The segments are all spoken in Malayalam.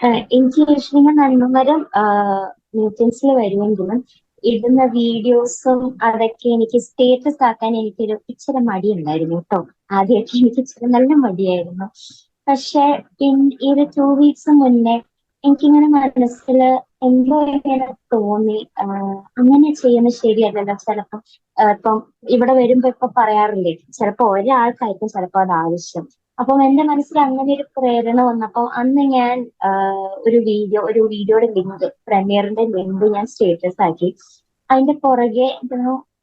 എനിക്ക് ചോദിച്ചിട്ടുണ്ടെങ്കിൽ നന്മമരം ന്യൂട്ടൻസിൽ വരുമെങ്കിലും ഇടുന്ന വീഡിയോസും അതൊക്കെ എനിക്ക് സ്റ്റേറ്റസ് ആക്കാൻ എനിക്കൊരു ഇച്ചിരി മടിയുണ്ടായിരുന്നു കേട്ടോ. ആദ്യമൊക്കെ എനിക്ക് ഇച്ചിരി നല്ല മടിയായിരുന്നു. പക്ഷെ ഈ ഒരു ടു വീക്സ് മുന്നേ എനിക്കിങ്ങനെ മനസ്സിൽ എന്തോ ഇങ്ങനെ തോന്നി. അങ്ങനെ ചെയ്യുന്നത് ശരിയല്ലല്ലോ. ചിലപ്പം ഇപ്പം ഇവിടെ വരുമ്പോ ഇപ്പൊ പറയാറില്ലേ ചിലപ്പോ ഒരാൾക്കായിരിക്കും ചിലപ്പോ അത് ആവശ്യം. അപ്പം എന്റെ മനസ്സിൽ അങ്ങനെ ഒരു പ്രേരണ വന്നപ്പോ അന്ന് ഞാൻ ഒരു വീഡിയോ ഒരു വീഡിയോയുടെ ലിങ്ക് പ്രമിയറിന്റെ ലിങ്ക് ഞാൻ സ്റ്റേറ്റസ് ആക്കി. അതിന്റെ പുറകെ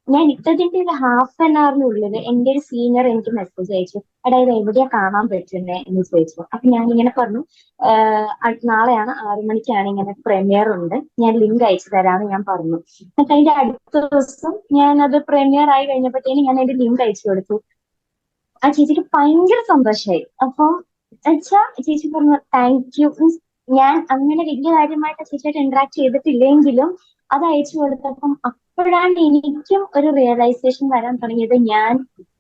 ഞാൻ ഇട്ടതിന്റെ ഒരു ഹാഫ് ആൻ അവറിനുള്ളിൽ എന്റെ ഒരു സീനിയർ എനിക്ക് മെസ്സേജ് അയച്ചു. എടാ ഇത് എവിടെയാ കാണാൻ പറ്റുന്നേ? എന്ന് ചോദിച്ചു. അപ്പൊ ഞാൻ ഇങ്ങനെ പറഞ്ഞു നാളെയാണ് ആറു മണിക്കാണ് ഇങ്ങനെ പ്രീമിയർ ഉണ്ട്. ഞാൻ ലിങ്ക് അയച്ചു തരാമെന്ന് ഞാൻ പറഞ്ഞു. എന്നിട്ട് അതിന്റെ അടുത്ത ദിവസം ഞാൻ അത് പ്രീമിയർ ആയി കഴിഞ്ഞപ്പോഴത്തേനും ഞാൻ അതിന്റെ ലിങ്ക് അയച്ചു കൊടുത്തു. ആ ചേച്ചിക്ക് ഭയങ്കര സന്തോഷമായി അപ്പം വെച്ചാ ചേച്ചി പറഞ്ഞു താങ്ക് യു മീൻസ് ഞാൻ അങ്ങനെ വലിയ കാര്യമായിട്ട് ചേച്ചിയായിട്ട് ഇന്ററാക്ട് ചെയ്തിട്ടില്ലെങ്കിലും അത് അയച്ചു കൊടുത്തപ്പം അപ്പോഴാണ് എനിക്കും ഒരു റിയലൈസേഷൻ വരാൻ തുടങ്ങിയത്. ഞാൻ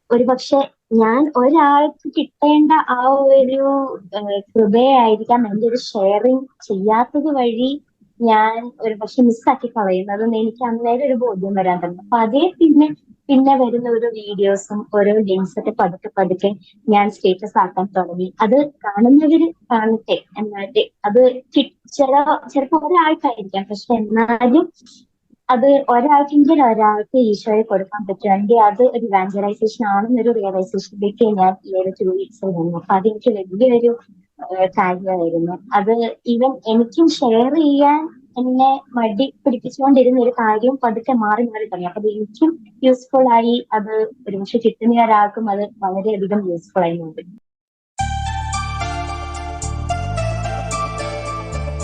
ഒരുപക്ഷെ ഞാൻ ഒരാൾക്ക് കിട്ടേണ്ട ആ ഒരു കൃപയായിരിക്കാം. എന്റെ ഒരു ഷെയറിങ് ചെയ്യാത്തത് വഴി ഞാൻ ഒരു പക്ഷെ മിസ്സാക്കി കളയുന്നതെന്ന് എനിക്ക് അന്നേരം ഒരു ബോധ്യം വരാൻ തുടങ്ങി. അപ്പൊ അതേ പിന്നെ പിന്നെ വരുന്ന ഒരു വീഡിയോസും ഓരോ ലിങ്ക്സ് ഒക്കെ പതുക്കെ പതുക്കെ ഞാൻ സ്റ്റേറ്റസ് ആക്കാൻ തുടങ്ങി. അത് കാണുന്നവര് കാണട്ടെ എന്നിട്ട് അത് ചില ചിലപ്പോ ഒരാൾക്കായിരിക്കാം. പക്ഷെ എന്നാലും അത് ഒരാൾക്കെങ്കിലും ഒരാൾക്ക് ഈശോയെ കൊടുക്കാൻ പറ്റുമെങ്കിൽ അത് ഒരു ഇവാഞ്ചലൈസേഷൻ ആണെന്നൊരു റിയലൈസേഷനിലേക്ക് ഞാൻ ഈ ഒരു ടു വീക്സ് വന്നു അപ്പൊ അതെനിക്ക് വലിയൊരു കാര്യമായിരുന്നു. അത് ഈവൻ എനിക്കും ഷെയർ ചെയ്യാൻ എന്നെ മടി പിടിപ്പിച്ചുകൊണ്ടിരുന്ന ഒരു കാര്യം പതുക്കെ മാറി മാറി തുടങ്ങി. അപ്പൊ അത് എനിക്കും യൂസ്ഫുൾ ആയി അത് ഒരുപക്ഷെ കിട്ടുന്ന ഒരാൾക്കും അത് വളരെയധികം യൂസ്ഫുൾ ആയി